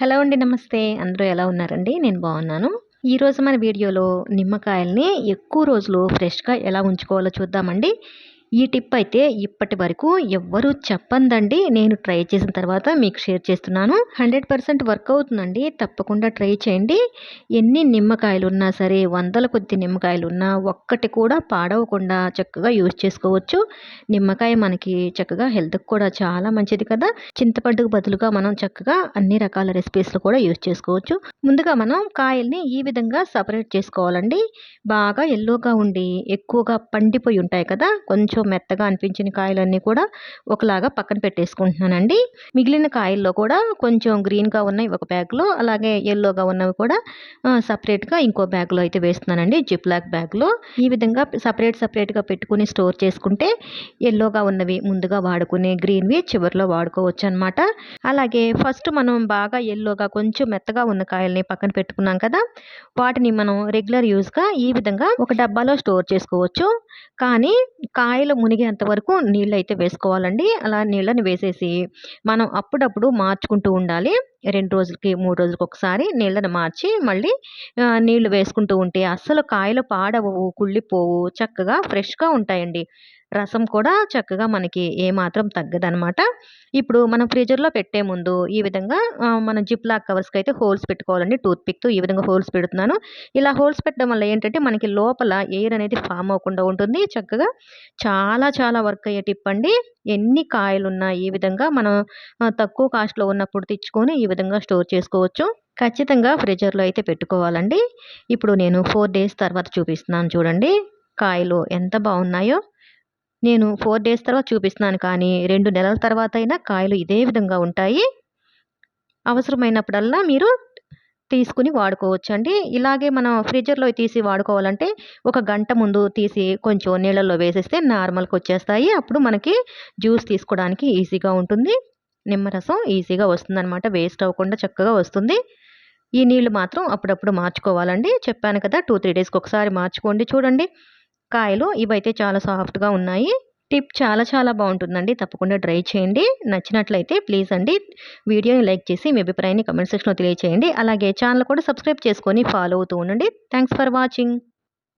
Hello అండి నమస్తే. అందరూ ఎలా ఉన్నారండి? నేను బాగున్నాను. ఈరోజు మన వీడియోలో నిమ్మకాయల్ని ఎక్కువ రోజులు ఫ్రెష్గా ఎలా ఉంచుకోవాలో చూద్దామండి. ఈ టిప్ అయితే ఇప్పటి వరకు ఎవ్వరూ చెప్పందండి. నేను ట్రై చేసిన తర్వాత మీకు షేర్ చేస్తున్నాను. హండ్రెడ్ పర్సెంట్ వర్క్ అవుతుందండి. తప్పకుండా ట్రై చేయండి. ఎన్ని నిమ్మకాయలు ఉన్నా సరే వందల కొద్ది నిమ్మకాయలు ఉన్నా ఒక్కటి కూడా పాడవకుండా చక్కగా యూజ్ చేసుకోవచ్చు. నిమ్మకాయ మనకి చక్కగా హెల్త్కి కూడా చాలా మంచిది కదా. చింతపండుకు బదులుగా మనం చక్కగా అన్ని రకాల రెసిపీస్లో కూడా యూజ్ చేసుకోవచ్చు. ముందుగా మనం కాయల్ని ఈ విధంగా సపరేట్ చేసుకోవాలండి. బాగా ఎల్లోగా ఉండి ఎక్కువగా పండిపోయి ఉంటాయి కదా. కొంచెం మెత్తగా అనిపించిన కాయలన్నీ కూడా ఒకలాగా పక్కన పెట్టేసుకుంటున్నానండి. మిగిలిన కాయల్లో కూడా కొంచెం గ్రీన్గా ఉన్నాయి ఒక బ్యాగ్లో అలాగే ఎల్లోగా ఉన్నవి కూడా సపరేట్గా ఇంకో బ్యాగ్లో అయితే వేస్తున్నానండి జిప్లాక్ బ్యాగ్లో. ఈ విధంగా సపరేట్ సపరేట్గా పెట్టుకుని స్టోర్ చేసుకుంటే ఎల్లోగా ఉన్నవి ముందుగా వాడుకునే గ్రీన్వి చివరిలో వాడుకోవచ్చు అనమాట అలాగే ఫస్ట్ మనం బాగా ఎల్లోగా కొంచెం మెత్తగా ఉన్న కాయల్ని పక్కన పెట్టుకున్నాం కదా వాటిని మనం రెగ్యులర్ యూస్గా ఈ విధంగా ఒక డబ్బాలో స్టోర్ చేసుకోవచ్చు. కానీ కాయలు మునిగేంత వరకు నీళ్ళు అయితే వేసుకోవాలండి. అలా నీళ్ళని వేసేసి మనం అప్పుడప్పుడు మార్చుకుంటూ ఉండాలి. రెండు రోజులకి మూడు రోజులకి ఒకసారి నీళ్ళని మార్చి మళ్ళీ నీళ్ళు వేసుకుంటూ ఉంటే అస్సలు కాయలు పాడవు కుళ్ళిపోవు చక్కగా ఫ్రెష్గా ఉంటాయండి. రసం కూడా చక్కగా మనకి ఏమాత్రం తగ్గదనమాట ఇప్పుడు మనం ఫ్రిడ్జర్లో పెట్టే ముందు ఈ విధంగా మన జిప్ లాక్ కవర్స్కి అయితే హోల్స్ పెట్టుకోవాలండి. టూత్ పిక్తో ఈ విధంగా హోల్స్ పెడుతున్నాను. ఇలా హోల్స్ పెట్టడం వల్ల ఏంటంటే మనకి లోపల ఎయిర్ అనేది ఫామ్ అవ్వకుండా ఉంటుంది. చక్కగా చాలా చాలా వర్క్ అయ్యే టిప్ అండి. ఎన్ని కాయలున్నా ఈ విధంగా మనం తక్కువ కాస్ట్లో ఉన్నప్పుడు తెచ్చుకొని ఈ విధంగా స్టోర్ చేసుకోవచ్చు. ఖచ్చితంగా ఫ్రిజర్లో అయితే పెట్టుకోవాలండి. ఇప్పుడు నేను ఫోర్ డేస్ తర్వాత చూపిస్తున్నాను చూడండి. కాయలు ఎంత బాగున్నాయో. నేను ఫోర్ డేస్ తర్వాత చూపిస్తున్నాను కానీ రెండు నెలల తర్వాత అయినా కాయలు ఇదే విధంగా ఉంటాయి. అవసరమైనప్పుడల్లా మీరు తీసుకుని వాడుకోవచ్చు అండి ఇలాగే మనం ఫ్రిడ్జర్లో తీసి వాడుకోవాలంటే ఒక గంట ముందు తీసి కొంచెం నీళ్ళల్లో వేసేస్తే నార్మల్కి వచ్చేస్తాయి. అప్పుడు మనకి జ్యూస్ తీసుకోవడానికి ఈజీగా ఉంటుంది. నిమ్మరసం ఈజీగా వస్తుందన్నమాట. వేస్ట్ అవ్వకుండా చక్కగా వస్తుంది. ఈ నీళ్ళు మాత్రం అప్పుడప్పుడు మార్చుకోవాలండి. చెప్పాను కదా టూ త్రీ డేస్కి ఒకసారి మార్చుకోండి చూడండి. కాయలు ఇవైతే చాలా సాఫ్ట్గా ఉన్నాయి. టిప్ చాలా చాలా బాగుంటుందండి. తప్పకుండా ట్రై చేయండి. నచ్చినట్లయితే ప్లీజ్ అండి వీడియోని లైక్ చేసి మీ అభిప్రాయాన్ని కమెంట్ సెక్షన్లో తెలియచేయండి. అలాగే ఛానల్ కూడా సబ్స్క్రైబ్ చేసుకొని ఫాలో అవుతూ ఉండండి. Thanks for watching.